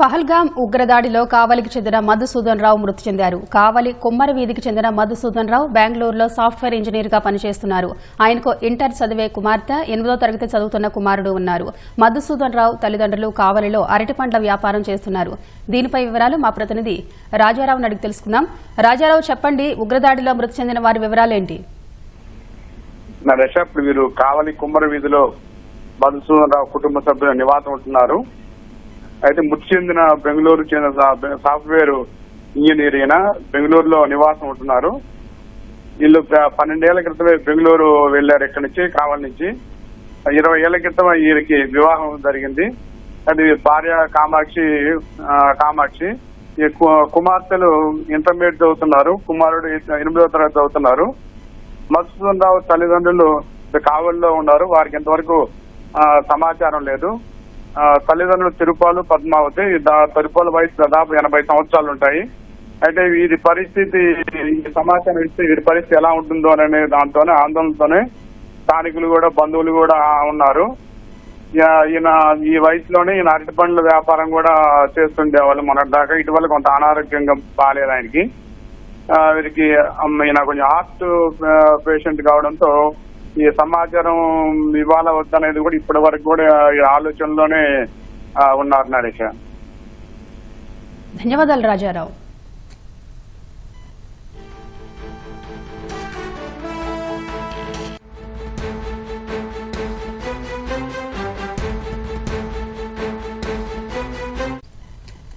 పహల్గాం ఉగ్రదాడిలో కావలికి చెందిన మధుసూదన్ రావు మృతి చెందారు. కావలి కుమ్మరి వీధికి చెందిన మధుసూదన్ రావు బెంగళూరులో సాఫ్ట్వేర్ ఇంజనీర్గా పనిచేస్తున్నారు. ఆయనకు ఇంటర్ చదివే కుమార్తె ఎనిమిదో తరగతి చదువుతున్న కుమారుడు ఉన్నారు. మధుసూదన్ రావు తల్లిదండ్రులు కావలిలో అరటిపండ్ల వ్యాపారం చేస్తున్నారు. దీనిపై వివరాలు మా ప్రతినిధి రాజారావుని అడిగి తెలుసుకుందాం. రాజారావు చెప్పండి ఉగ్రదాడిలో మృతి చెందిన వారి వివరాలేంటి వీరు కావలి కుమ్మరి వీధిలో మధుసూదన్ రావు కుటుంబ సభ్యులు నివాసం ఉంటున్నారు. అయితే మృతి చెందిన బెంగళూరు చెందిన సాఫ్ట్వేర్ ఇంజనీర్ అయిన బెంగళూరులో నివాసం ఉంటున్నారు. వీళ్ళు పన్నెండేళ్ళ క్రితమే బెంగళూరు వెళ్ళారు ఇక్కడి నుంచి కావలి నుంచి. ఇరవై ఏళ్ళ క్రితం వీరికి వివాహం జరిగింది. అది భార్య కామాక్షి కామాక్షి. ఈ కు- కుమార్తెలు ఇంటర్మీడియట్ చదువుతున్నారు. కుమారుడు ఎనిమిదవ తరగతి చదువుతున్నారు. మధుసూదన్ రావు తల్లిదండ్రులు కావలిలో ఉన్నారు. వారికి ఇంతవరకు సమాచారం లేదు. తల్లిదండ్రులు తిరుపాలు పద్మావతి తిరుపాల వయసు దాదాపు ఎనభై సంవత్సరాలు ఉంటాయి అయితే వీరి పరిస్థితి ఈ సమాచారం ఇస్తే వీరి పరిస్థితి ఎలా ఉంటుందో అనే దాంతోనే ఆందోళనతోనే స్థానికులు కూడా బంధువులు కూడా ఉన్నారు. ఈయన ఈ వయసులోనే ఈయన అరటి పండ్ల వ్యాపారం కూడా చేస్తుండేవాళ్ళు మొన్నటి దాకా ఇటీవల కొంత అనారోగ్యంగా బాగాలేదు ఆయనకి. వీరికి ఈయన కొంచెం హార్ట్ పేషెంట్ కావడంతో ఈ సమాచారం ఇవ్వాల వద్దనేది కూడా ఇప్పటి వరకు కూడా ఈ ఆలోచనలోనే ఉన్నారు నరేష్. ధన్యవాదాలు రాజారావు.